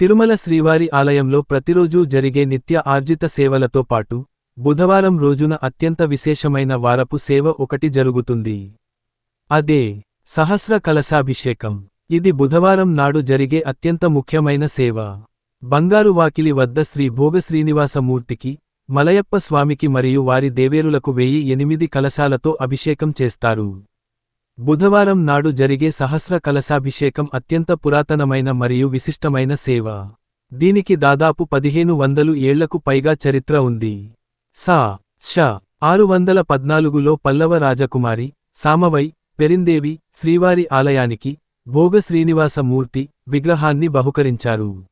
తిరుమల శ్రీవారి ఆలయంలో ప్రతిరోజూ జరిగే నిత్య ఆర్జిత సేవలతో పాటు బుధవారం రోజున అత్యంత విశేషమైన వారపు సేవ ఒకటి జరుగుతుంది. అదే సహస్ర కలశాభిషేకం. ఇది బుధవారం నాడు జరిగే అత్యంత ముఖ్యమైన సేవ. బంగారు వాకిలి వద్ద శ్రీ భోగ శ్రీనివాసమూర్తికి మలయప్ప స్వామికి మరియు వారి దేవేరులకు వెయ్యి ఎనిమిది కలశాలతో అభిషేకం చేస్తారు. బుధవారం నాడు జరిగే సహస్ర కలశాభిషేకం అత్యంత పురాతనమైన మరియు విశిష్టమైన సేవ. దీనికి దాదాపు పదిహేను వందలు ఏళ్ళకు పైగా చరిత్ర ఉంది. సా. ష ఆరు వందల పద్నాలుగులో పల్లవ రాజకుమారి సామవై పెరిందేవి శ్రీవారి ఆలయానికి భోగ శ్రీనివాస మూర్తి విగ్రహాన్ని బహుకరించారు.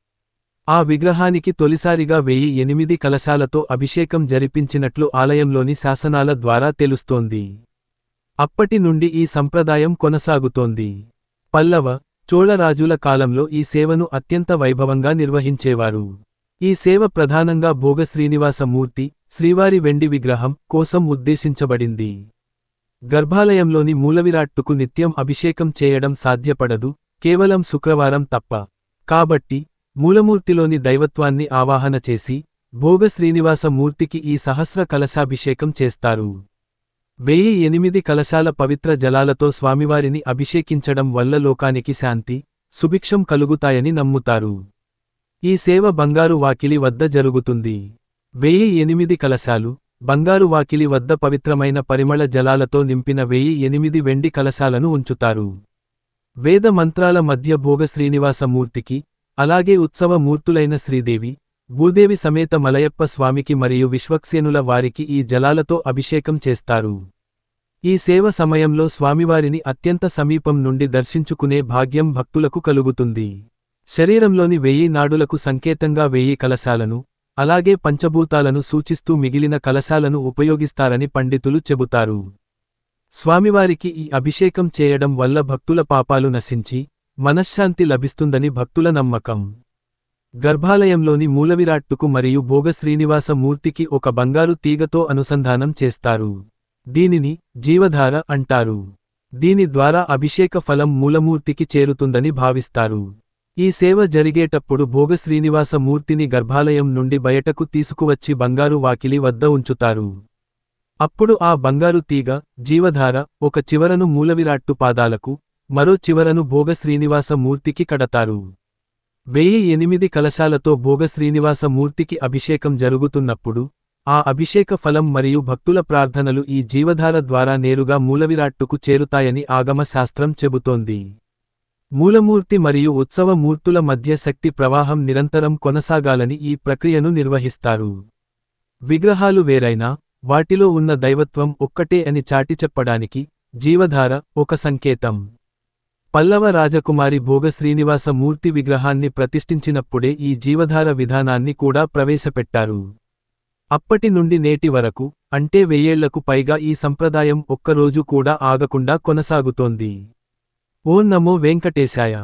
ఆ విగ్రహానికి తొలిసారిగా వెయ్యి ఎనిమిది కలశాలతో అభిషేకం జరిపించినట్లు ఆలయంలోని శాసనాల ద్వారా తెలుస్తోంది. అప్పటి నుండి ఈ సంప్రదాయం కొనసాగుతోంది. పల్లవ చోళరాజుల కాలంలో ఈ సేవను అత్యంత వైభవంగా నిర్వహించేవారు. ఈ సేవ ప్రధానంగా భోగ శ్రీనివాస మూర్తి శ్రీవారి వెండి విగ్రహం కోసం ఉద్దేశించబడింది. గర్భాలయంలోని మూలవిరాట్టుకు నిత్యం అభిషేకం చేయడం సాధ్యపడదు కేవలం శుక్రవారం తప్ప. కాబట్టి మూలమూర్తిలోని దైవత్వాన్ని ఆవాహన చేసి భోగ శ్రీనివాస మూర్తికి ఈ సహస్ర కలశాభిషేకం చేస్తారు. వెయ్యి ఎనిమిది కలశాల పవిత్ర జలాలతో స్వామివారిని అభిషేకించడం వల్ల లోకానికి శాంతి సుభిక్షం కలుగుతాయని నమ్ముతారు. ఈ సేవ బంగారు వాకిలి వద్ద జరుగుతుంది. వెయ్యి ఎనిమిది కలశాలు బంగారు వాకిలి వద్ద పవిత్రమైన పరిమళ జలాలతో నింపిన వెయ్యి ఎనిమిది వెండి కలశాలను ఉంచుతారు. వేద మంత్రాల మధ్య భోగ శ్రీనివాసమూర్తికి అలాగే ఉత్సవ మూర్తులైన శ్రీదేవి భూదేవి సమేత మలయప్ప స్వామికి మరియు విశ్వక్సేనుల వారికి ఈ జలాలతో అభిషేకం చేస్తారు. ఈ సేవ సమయంలో స్వామివారిని అత్యంత సమీపం నుండి దర్శించుకునే భాగ్యం భక్తులకు కలుగుతుంది. శరీరంలోని వెయ్యి నాడులకు సంకేతంగా వెయ్యి కలశాలను అలాగే పంచభూతాలను సూచిస్తూ మిగిలిన కలశాలను ఉపయోగిస్తారని పండితులు చెబుతారు. స్వామివారికి ఈ అభిషేకం చేయడం వల్ల భక్తుల పాపాలు నశించి మనశ్శాంతి లభిస్తుందని భక్తుల నమ్మకం. గర్భాలయంలోని మూలవిరాట్టుకు మరియు భోగ శ్రీనివాస మూర్తికి ఒక బంగారు తీగతో అనుసంధానం చేస్తారు. దీనిని జీవధార అంటారు. దీని ద్వారా అభిషేక ఫలం మూలమూర్తికి చేరుతుందని భావిస్తారు. ఈ సేవ జరిగేటప్పుడు భోగ శ్రీనివాస మూర్తిని గర్భాలయం నుండి బయటకు తీసుకువచ్చి బంగారు వాకిలి వద్ద ఉంచుతారు. అప్పుడు ఆ బంగారు తీగ జీవధార ఒక చివరను మూలవిరాట్టు పాదాలకు మరో చివరను భోగ శ్రీనివాస మూర్తికి కడతారు. వెయ్యి ఎనిమిది కలశాలతో భోగ శ్రీనివాస మూర్తికి అభిషేకం జరుగుతున్నప్పుడు ఆ అభిషేక ఫలం మరియు భక్తుల ప్రార్థనలు ఈ జీవధార ద్వారా నేరుగా మూలవిరాట్టుకు చేరుతాయని ఆగమ శాస్త్రం చెబుతోంది. మూలమూర్తి మరియు ఉత్సవ మూర్తుల మధ్య శక్తి ప్రవాహం నిరంతరం కొనసాగాలని ఈ ప్రక్రియను నిర్వహిస్తారు. విగ్రహాలు వేరైనా వాటిలో ఉన్న దైవత్వం ఒక్కటే అని చాటి చెప్పడానికి జీవధార ఒక సంకేతం. పల్లవ రాజకుమారి భోగ శ్రీనివాస మూర్తి విగ్రహాన్ని ప్రతిష్ఠించినప్పుడే ఈ జీవధార విధానాన్ని కూడా ప్రవేశపెట్టారు. అప్పటి నుండి నేటి వరకు అంటే వెయ్యేళ్ళకు పైగా ఈ సంప్రదాయం ఒక్కరోజు కూడా ఆగకుండా కొనసాగుతోంది. ఓ నమో వెంకటేశాయ.